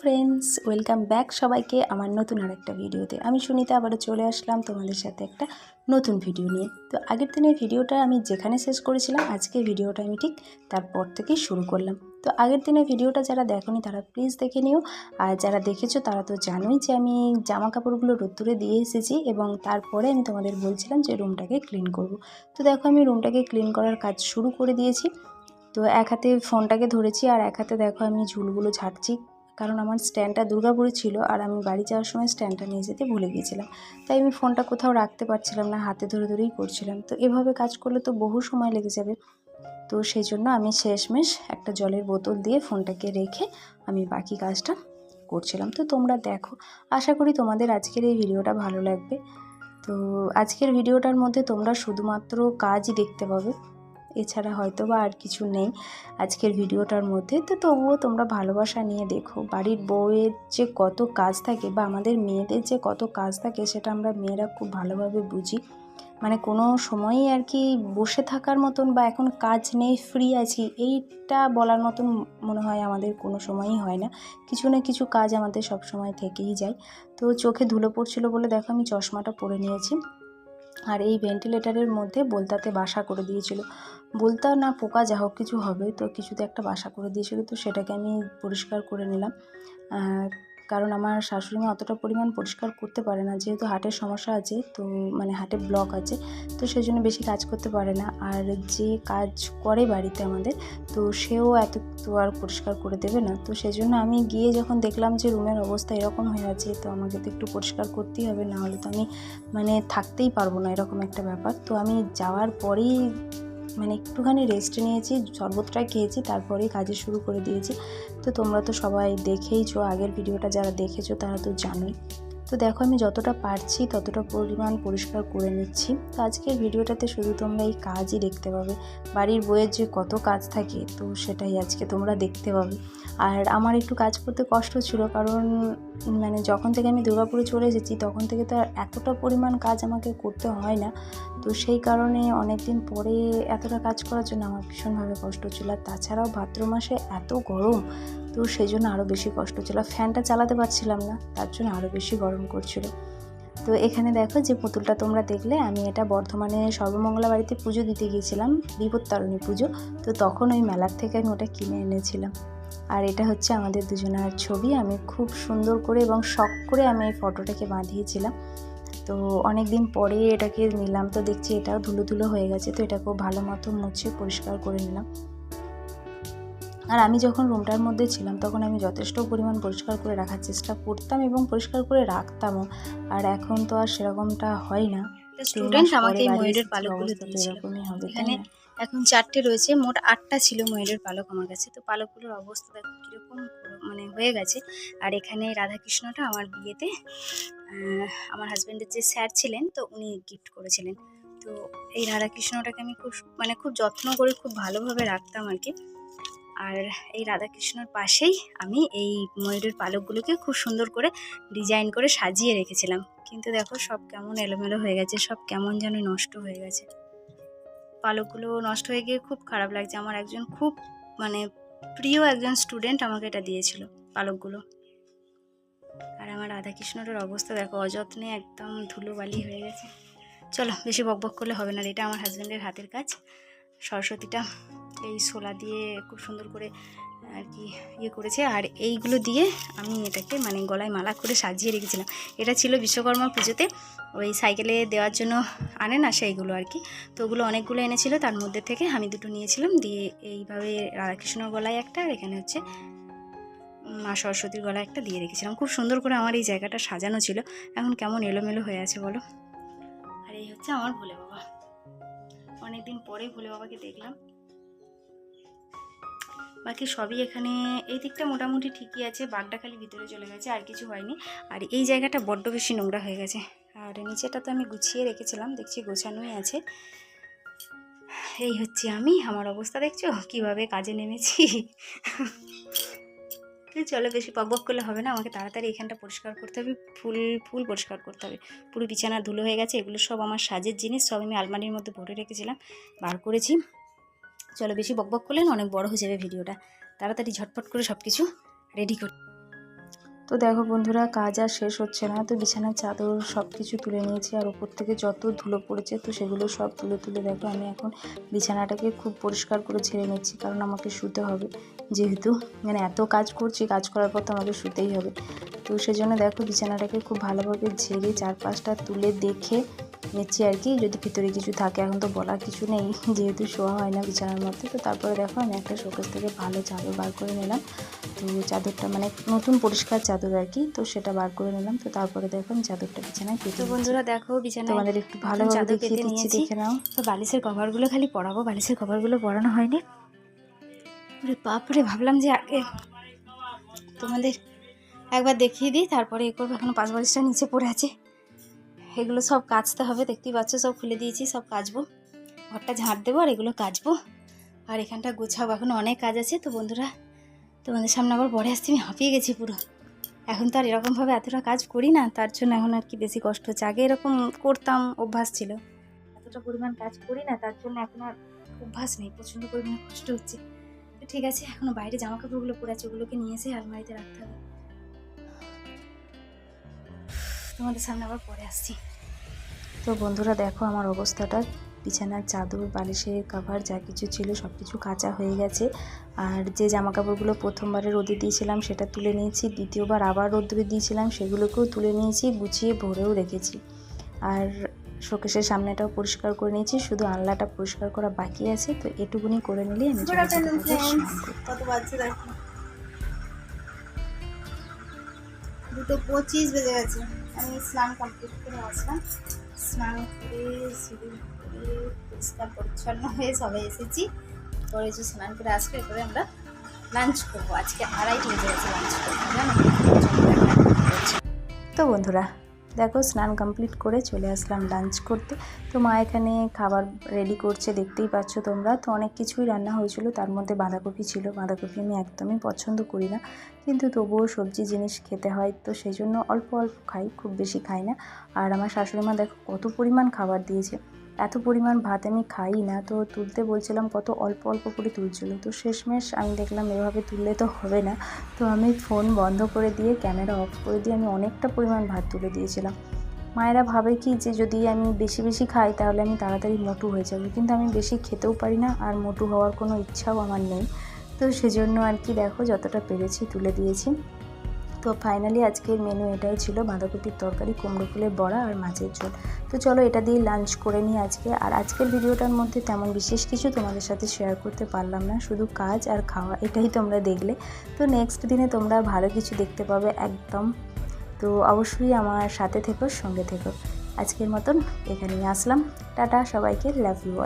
Friends welcome back সবাইকে আমার নতুন আর একটা ভিডিওতে। আমি সুনিতা, আবারও চলে আসলাম তোমাদের সাথে একটা নতুন ভিডিও নিয়ে। তো আগের দিনের ভিডিওটা আমি যেখানে শেষ করেছিলাম, আজকের ভিডিওটা আমি ঠিক তারপর থেকেই শুরু করলাম। তো আগের দিনের ভিডিওটা যারা দেখোনি, তারা প্লিজ দেখে নিও। আর যারা দেখেছ, তারা তো জানোই যে আমি জামা কাপড়গুলো রোদ্দুরে দিয়ে এসেছি এবং তারপরে আমি তোমাদের বলছিলাম যে রুমটাকে ক্লিন করব। তো দেখো, আমি রুমটাকে ক্লিন করার কাজ শুরু করে দিয়েছি। তো এক হাতে ফোনটাকে ধরেছি আর এক হাতে দেখো, আমি ঝুলগুলো ঝাড়ছি কারণ আমার স্ট্যান্ডটা দুর্গাপুরে ছিল আর আমি বাড়ি যাওয়ার সময় স্ট্যান্ডটা নিয়ে যেতে ভুলে গিয়েছিলাম। তাই আমি ফোনটা কোথাও রাখতে পারছিলাম না, হাতে ধরে ধরেই করছিলাম। তো এভাবে কাজ করলে তো বহু সময় লেগে যাবে। তো সেই জন্য আমি শেষমেশ একটা জলের বোতল দিয়ে ফোনটাকে রেখে আমি বাকি কাজটা করছিলাম। তো তোমরা দেখো, আশা করি তোমাদের আজকের এই ভিডিওটা ভালো লাগবে। তো আজকের ভিডিওটার মধ্যে তোমরা শুধুমাত্র কাজই দেখতে পাবে। এছাড়া হয়তো বা আর কিছু নেই আজকের ভিডিওটার মধ্যে। তো তবুও তোমরা ভালোবাসা নিয়ে দেখো, বাড়ির বউয়ের যে কত কাজ থাকে বা আমাদের মেয়েদের যে কত কাজ থাকে সেটা আমরা মেয়েরা খুব ভালোভাবে বুঝি। মানে কোনো সময়ই আর কি বসে থাকার মতন বা এখন কাজ নেই ফ্রি আছি, এইটা বলার মতন মনে হয় আমাদের কোনো সময়ই হয় না। কিছু না কিছু কাজ আমাদের সব সময় থেকেই যায়। তো চোখে ধুলো পড়ছিল বলে দেখো আমি চশমাটা পরে নিয়েছি। আর এই ভেন্টিলেটারের মধ্যে বলতাতে বাসা করে দিয়েছিল। বলতা না পোকা যা হোক কিছু হবে, তো কিছুতে একটা বাসা করে দিয়েছিল, তো সেটাকে আমি পরিষ্কার করে নিলাম। কারণ আমার শাশুড়ি মা অতটা পরিমাণ পরিষ্কার করতে পারে না, যেহেতু হার্টের সমস্যা আছে, তো মানে হার্টে ব্লক আছে, তো সেই জন্য বেশি কাজ করতে পারে না। আর যে কাজ করে বাড়িতে আমাদের, তো সেও এত তো আর পরিষ্কার করে দেবে না, তো সেই জন্য আমি গিয়ে যখন দেখলাম যে রুমের অবস্থা এরকম হয়ে আছে, তো আমাকে তো একটু পরিষ্কার করতেই হবে না হলে তো আমি মানে থাকতেই পারব না, এরকম একটা ব্যাপার। তো আমি যাওয়ার পরেই মানে একটুখানি রেস্ট নিয়েছি, শরবতটা খেয়েছি, তারপরেই কাজে শুরু করে দিয়েছি। তো তোমরা তো সবাই দেখেইছো, আগের ভিডিওটা যারা দেখেছ তারা তো জানোই। তো দেখো আমি যতটা পারছি ততটা পরিমাণ পরিষ্কার করে নিচ্ছি। তো আজকের ভিডিওটাতে শুধু তোমরা এই কাজই দেখতে পাবে। বাড়ির বইয়ের যে কত কাজ থাকে, তো সেটাই আজকে তোমরা দেখতে পাবে। আর আমার একটু কাজ করতে কষ্ট ছিল কারণ মানে যখন থেকে আমি দুর্গাপুরে চলে এসেছি তখন থেকে তো আর এতটা পরিমাণ কাজ আমাকে করতে হয় না। তো সেই কারণে অনেক দিন পরে এতটা কাজ করার জন্য আমার ভীষণভাবে কষ্ট ছিল। আর তাছাড়াও ভাদ্র মাসে এত গরম তো সেই জন্য আরও বেশি কষ্ট ছিল ফ্যানটা চালাতে পারছিলাম না, তার জন্য আরও বেশি গরম করছিল। তো এখানে দেখো যে পুতুলটা তোমরা দেখলে, আমি এটা বর্ধমানে সর্বমঙ্গলা বাড়িতে পুজো দিতে গিয়েছিলাম, বিপত্তারণী পুজো। তো তখন ওই মেলার থেকে আমি ওটা কিনে এনেছিলাম। আর এটা হচ্ছে আমাদের দুজনের ছবি। আমি খুব সুন্দর করে এবং শখ করে আমি এই ফটোটাকে বাঁধিয়েছিলাম। তো অনেক দিন পরে এটাকে নিলাম, তো দেখছি এটাও ধুলো ধুলো হয়ে গেছে, তো এটাকেও ভালো মতো মুছে পরিষ্কার করে নিলাম। আর আমি যখন রুমটার মধ্যে ছিলাম তখন আমি যথেষ্ট পরিমাণ পরিষ্কার করে রাখার চেষ্টা করতাম এবং পরিষ্কার করে রাখতামও। আর এখন তো আর সেরকমটা হয় না। স্টুডেন্ট আমাকে এই ময়ূরের পালকগুলো দিয়েছিল। এখানে এখন চারটে রয়েছে মোট আটটা ছিল ময়ূরের পালক আমার কাছে। তো পালকগুলোর অবস্থা দেখো কীরকম মানে হয়ে গেছে। আর এখানে রাধাকৃষ্ণটা আমার বিয়েতে আমার হাজব্যান্ডের যে স্যার ছিলেন তো উনি গিফট করেছিলেন। তো এই রাধাকৃষ্ণটাকে আমি খুব মানে খুব যত্ন করে খুব ভালোভাবে রাখতাম আর কি। আর এই রাধাকৃষ্ণর পাশেই আমি এই ময়ূরের পালকগুলোকে খুব সুন্দর করে ডিজাইন করে সাজিয়ে রেখেছিলাম। কিন্তু দেখো সব কেমন এলোমেলো হয়ে গেছে, সব কেমন যেন নষ্ট হয়ে গেছে। পালকগুলো নষ্ট হয়ে গিয়ে খুব খারাপ লাগছে। আমার একজন খুব মানে প্রিয় একজন স্টুডেন্ট আমাকে এটা দিয়েছিল পালকগুলো। আর আমার রাধাকৃষ্ণটার অবস্থা দেখো অযত্নে একদম ধুলোবালি হয়ে গেছে। চলো বেশি বকবক করলে হবে না এটা আমার হাজব্যান্ডের হাতের কাজ। সরস্বতীটা এই শোলা দিয়ে খুব সুন্দর করে, আর কি ইয়ে করেছে। আর এইগুলো দিয়ে আমি এটাকে মানে গলায় মালা করে সাজিয়ে রেখেছিলাম। এটা ছিল বিশ্বকর্মা পুজোতে। ওই সাইকেলে দেওয়ার জন্য আনে না সেইগুলো আর কি। তো ওগুলো অনেকগুলো এনেছিল। তার মধ্যে থেকে আমি দুটো নিয়েছিলাম। দিয়ে এইভাবে রাধাকৃষ্ণর গলায় একটা আর এখানে হচ্ছে মা সরস্বতীর গলায় একটা দিয়ে রেখেছিলাম। খুব সুন্দর করে আমার এই জায়গাটা সাজানো ছিল। এখন কেমন এলোমেলো হয়ে আছে বলো? আর এই হচ্ছে আমার ভোলে বাবা। অনেকদিন পরে ভোলে বাবাকে দেখলাম। বাকি সবই এখানে, এই দিকটা মোটামুটি ঠিকই আছে বাঘটা খালি ভিতরে চলে গেছে, আর কিছু হয়নি। আর এই জায়গাটা বড্ড বেশি নোংরা হয়ে গেছে। আর নিচেটা তো আমি গুছিয়ে রেখেছিলাম, দেখছি গোছানোই আছে। এই হচ্ছে আমি, আমার অবস্থা দেখছ? কীভাবে কাজে নেমেছি? চলো বেশি পকবক করলে হবে না, আমাকে তাড়াতাড়ি এখানটা পরিষ্কার করতে হবে, ফুল ফুল পরিষ্কার করতে হবে। পুরো বিছানা ধুলো হয়ে গেছে, এগুলো সব আমার সাজের জিনিস, সব আমি আলমারির মধ্যে ভরে রেখেছিলাম, বার করেছি। চলো বেশি বকবক করলে না অনেক বড় হয়ে যাবে ভিডিওটা। তাড়াতাড়ি ঝটপট করে সব কিছু রেডি করি। তো দেখো বন্ধুরা, কাজ আর শেষ হচ্ছে না, তো বিছানার চাদর সব কিছু তুলে নিয়েছি আর ওপর থেকে যত ধুলো পড়েছে তো সেগুলো সব তুলে তুলে দেখো, আমি এখন বিছানাটাকে খুব পরিষ্কার করে ছেড়ে নিচ্ছি, কারণ আমাকে শুতে হবে যেহেতু। মানে এত কাজ করছি, কাজ করার পর তো আমাকে শুতেই হবে। তো সেজন্য দেখো বিছানাটাকে খুব ভালোভাবে ঝেড়ে চারপাশটা তুলে দেখে নিচ্ছি আর কি। যদি ভিতরে কিছু থাকে এখন তো বলার কিছু নেই যেহেতু শোয়া হয় না বিছানার মধ্যে। তো তারপরে দেখো আমি একটা শোকেস থেকে ভালো চাদর বার করে নিলাম। তো চাদরটা মানে নতুন পরিষ্কার চাদর আর কি তো সেটা বার করে নিলাম। তো তারপরে দেখো আমি চাদরটা বিছানায় পেতে বন্ধুরা দেখো বিছানায় তোমাদের একটু ভালো চাদর পেতে নিয়েছি। দেখে নাও। তো বালিশের কভারগুলো খালি পরাবো বালিশের কভারগুলো পরানো হয়নি। বাপরে ভাবলাম যে আগে তোমাদের একবার দেখিয়ে দিই, তারপরে এ করব। এখনও পাঁচ বালিশটা নিচে পড়ে আছে। এগুলো সব কাচতে হবে, দেখতেই পাচ্ছ, সব খুলে দিয়েছি, সব কাচবো। ঘরটা ঝাঁট দেবো আর এগুলো কাচবো। আর এখানটা গোছাবো, এখন অনেক কাজ আছে। তো বন্ধুরা, তোমাদের সামনে আবার পরে আসতে আমি হাঁপিয়ে গেছি পুরো। এখন তো আর এরকমভাবে এতটা কাজ করি না, তার জন্য এখন আর কি বেশি কষ্ট হচ্ছে। আগে এরকম করতাম, অভ্যাস ছিল। এতটা পরিমাণ কাজ করি না, তার জন্য এখন আর অভ্যাস নেই, প্রচণ্ড পরিমাণে কষ্ট হচ্ছে। তো ঠিক আছে, এখনও বাইরে জামা কাপড়গুলো পরে আছে, ওগুলোকে নিয়ে এসে আলমারিতে রাখতে হবে। তোমাদের সামনে আবার পরে আসছি। তো বন্ধুরা দেখো আমার অবস্থাটা। বিছানার চাদর বালিশের কাভার যা কিছু ছিল সব কিছু কাঁচা হয়ে গেছে। আর যে জামা কাপড়গুলো প্রথমবারে রোদে দিয়েছিলাম সেটা তুলে নিয়েছি। দ্বিতীয়বার আবার রোদ্রে দিয়েছিলাম সেগুলোকেও তুলে নিয়েছি গুছিয়ে ভরেও রেখেছি। আর শোকেশের সামনেটাও পরিষ্কার করে নিয়েছি শুধু আনলাটা পরিষ্কার করা বাকি আছে। তো এটুকুনি করে নিলেই আমি। কত বাজছে দেখো? দুটো পঁচিশ বেজে গেছে। আমি স্নান কমপ্লিট করে আসলাম। স্নান করে করে পরিষ্কার পরিচ্ছন্ন হয়ে সবাই এসেছি। পরে যে স্নান করে আসলে এরপরে আমরা লাঞ্চ করব। আজকে আড়াইটে বেজে গেছে লাঞ্চ করব তো বন্ধুরা দেখো, স্নান কমপ্লিট করে চলে আসলাম লাঞ্চ করতে। তো মা এখানে খাবার রেডি করছে, দেখতেই পাচ্ছ তোমরা। তো অনেক কিছুই রান্না হয়েছিল, তার মধ্যে বাঁধাকপি ছিল। বাঁধাকপি আমি একদমই পছন্দ করি না, কিন্তু তবুও সবজি জিনিস খেতে হয়, তো সেই জন্য অল্প অল্প খাই, খুব বেশি খাই না। আর আমার শাশুড়ি মা দেখো কত পরিমাণ খাবার দিয়েছে। এত পরিমাণ ভাত আমি খাই না, তো তুলতে বলছিলাম কত অল্প অল্প করে তুলছিল। তো শেষমেশ আমি দেখলাম এভাবে তুললে তো হবে না। তো আমি ফোন বন্ধ করে দিয়ে ক্যামেরা অফ করে দিয়ে আমি অনেকটা পরিমাণ ভাত তুলে দিয়েছিলাম। মায়েরা ভাবে কি যে যদি আমি বেশি বেশি খাই তাহলে আমি তাড়াতাড়ি মোটু হয়ে যাব। কিন্তু আমি বেশি খেতেও পারি না আর মোটু হওয়ার কোনো ইচ্ছাও আমার নেই। তো সেজন্য আর কি দেখো যতটা পেরেছি তুলে দিয়েছি। তো ফাইনালি আজকের মেনু এটাই ছিল, বাঁধাকপির তরকারি, কুমড়ো ফুলের বড়া আর মাছের ঝোল। তো চলো এটা দিয়ে লাঞ্চ করে নিই আজকে। আর আজকের ভিডিওটার মধ্যে তেমন বিশেষ কিছু তোমাদের সাথে শেয়ার করতে পারলাম না, শুধু কাজ আর খাওয়া, এটাই তোমরা দেখলে। তো নেক্সট দিনে তোমরা ভালো কিছু দেখতে পাবে একদম। তো অবশ্যই আমার সাথে থেকো, সঙ্গে থেকো। আজকের মতন এখানেই আসলাম। টাটা, সবাইকে লাভ ইউ